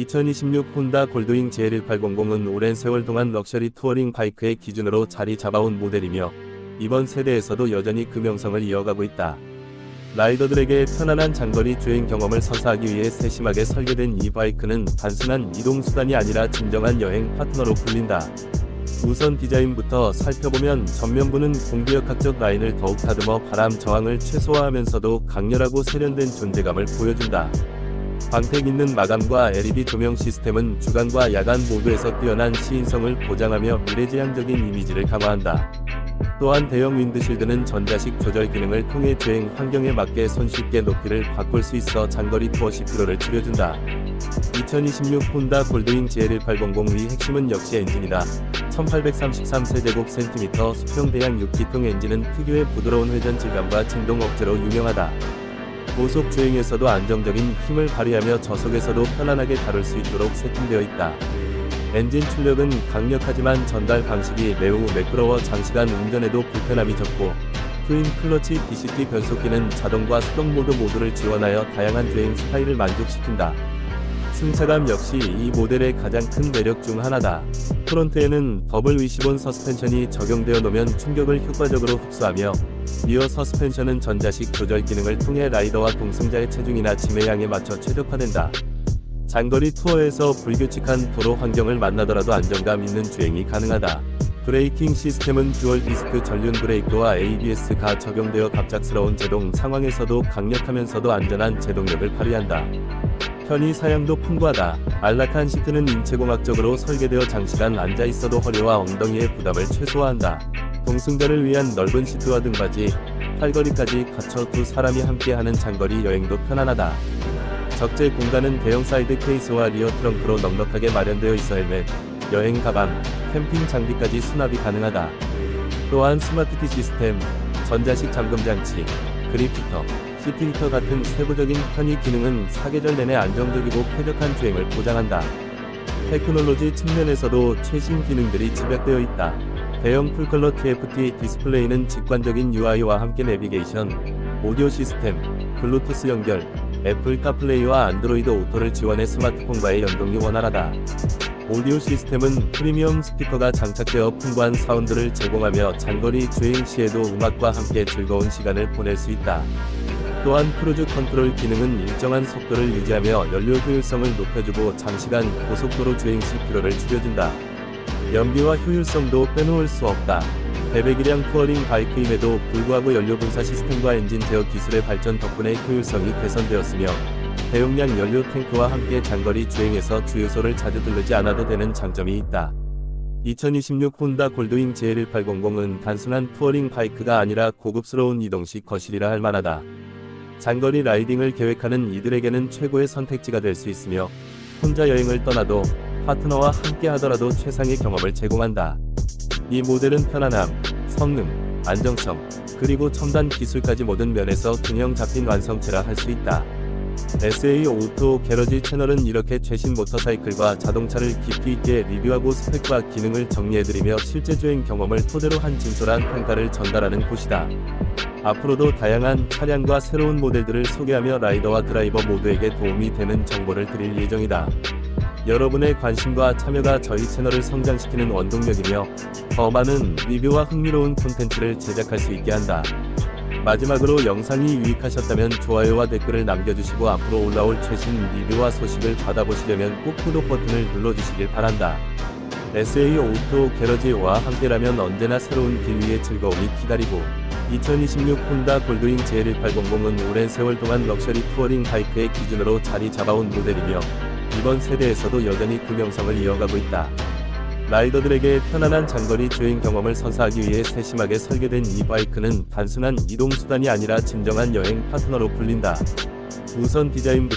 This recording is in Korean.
2026 혼다 골드윙 GL1800은 오랜 세월 동안 럭셔리 투어링 바이크의 기준으로 자리 잡아온 모델이며 이번 세대에서도 여전히 그 명성을 이어가고 있다. 라이더들에게 편안한 장거리 주행 경험을 선사하기 위해 세심하게 설계된 이 바이크는 단순한 이동 수단이 아니라 진정한 여행 파트너로 불린다. 우선 디자인부터 살펴보면 전면부는 공기역학적 라인을 더욱 다듬어 바람 저항을 최소화하면서도 강렬하고 세련된 존재감을 보여준다. 광택 있는 마감과 LED 조명 시스템은 주간과 야간 모두에서 뛰어난 시인성을 보장하며 미래지향적인 이미지를 강화한다. 또한 대형 윈드실드는 전자식 조절 기능을 통해 주행 환경에 맞게 손쉽게 높이를 바꿀 수 있어 장거리 투어 시 피로를 줄여준다. 2026 혼다 골드윙 GL1800의 핵심은 역시 엔진이다. 1833세제곱 센티미터 수평 대양 6기통 엔진은 특유의 부드러운 회전 질감과 진동 억제로 유명하다. 고속 주행에서도 안정적인 힘을 발휘하며 저속에서도 편안하게 다룰 수 있도록 세팅되어 있다. 엔진 출력은 강력하지만 전달 방식이 매우 매끄러워 장시간 운전에도 불편함이 적고 트윈 클러치 DCT 변속기는 자동과 수동 모드 모두를 지원하여 다양한 주행 스타일을 만족시킨다. 승차감 역시 이 모델의 가장 큰 매력 중 하나다. 프론트에는 더블 위시본 서스펜션이 적용되어 놓으면 충격을 효과적으로 흡수하며 리어 서스펜션은 전자식 조절 기능을 통해 라이더와 동승자의 체중이나 짐의 양에 맞춰 최적화된다. 장거리 투어에서 불규칙한 도로 환경을 만나더라도 안정감 있는 주행이 가능하다. 브레이킹 시스템은 듀얼 디스크 전륜 브레이크와 ABS가 적용되어 갑작스러운 제동 상황에서도 강력하면서도 안전한 제동력을 발휘한다. 편의 사양도 풍부하다. 안락한 시트는 인체공학적으로 설계되어 장시간 앉아 있어도 허리와 엉덩이의 부담을 최소화한다. 동승자를 위한 넓은 시트와 등받이, 팔걸이까지 갖춰 두 사람이 함께하는 장거리 여행도 편안하다. 적재 공간은 대형 사이드 케이스와 리어 트렁크로 넉넉하게 마련되어 있어 헬멧, 여행 가방, 캠핑 장비까지 수납이 가능하다. 또한 스마트키 시스템, 전자식 잠금 장치, 그립 히터, 시트 히터 같은 세부적인 편의 기능은 사계절 내내 안정적이고 쾌적한 주행을 보장한다. 테크놀로지 측면에서도 최신 기능들이 집약되어 있다. 대형 풀컬러 TFT 디스플레이는 직관적인 UI와 함께 내비게이션, 오디오 시스템, 블루투스 연결, 애플 카플레이와 안드로이드 오토를 지원해 스마트폰과의 연동이 원활하다. 오디오 시스템은 프리미엄 스피커가 장착되어 풍부한 사운드를 제공하며 장거리 주행 시에도 음악과 함께 즐거운 시간을 보낼 수 있다. 또한 크루즈 컨트롤 기능은 일정한 속도를 유지하며 연료 효율성을 높여주고 장시간 고속도로 주행 시 피로를 줄여준다. 연비와 효율성도 빼놓을 수 없다. 배배기량 투어링 바이크임에도 불구하고 연료 분사 시스템과 엔진 제어 기술의 발전 덕분에 효율성이 개선되었으며 대용량 연료 탱크와 함께 장거리 주행에서 주유소를 자주 들르지 않아도 되는 장점이 있다. 2026 혼다 골드윙 GL1800은 단순한 투어링 바이크가 아니라 고급스러운 이동식 거실이라 할 만하다. 장거리 라이딩을 계획하는 이들에게는 최고의 선택지가 될 수 있으며 혼자 여행을 떠나도 파트너와 함께 하더라도 최상의 경험을 제공한다. 이 모델은 편안함, 성능, 안정성, 그리고 첨단 기술까지 모든 면에서 균형 잡힌 완성체라 할 수 있다. SA 오토 게러지 채널은 이렇게 최신 모터사이클과 자동차를 깊이 있게 리뷰하고 스펙과 기능을 정리해드리며 실제 주행 경험을 토대로 한 진솔한 평가를 전달하는 곳이다. 앞으로도 다양한 차량과 새로운 모델들을 소개하며 라이더와 드라이버 모두에게 도움이 되는 정보를 드릴 예정이다. 여러분의 관심과 참여가 저희 채널을 성장시키는 원동력이며 더 많은 리뷰와 흥미로운 콘텐츠를 제작할 수 있게 한다. 마지막으로 영상이 유익하셨다면 좋아요와 댓글을 남겨주시고 앞으로 올라올 최신 리뷰와 소식을 받아보시려면 꼭 구독 버튼을 눌러주시길 바란다. SA 오토 게러지와 함께라면 언제나 새로운 길 위의 즐거움이 기다리고 2026 혼다 골드윙 GL1800은 오랜 세월 동안 럭셔리 투어링 바이크의 기준으로 자리 잡아온 모델이며 이번 세대에서도 여전히 그 명성을 이어가고 있다. 라이더들에게 편안한 장거리 주행 경험을 선사하기 위해 세심하게 설계된 이 바이크는 단순한 이동 수단이 아니라 진정한 여행 파트너로 불린다. 우선 디자인부터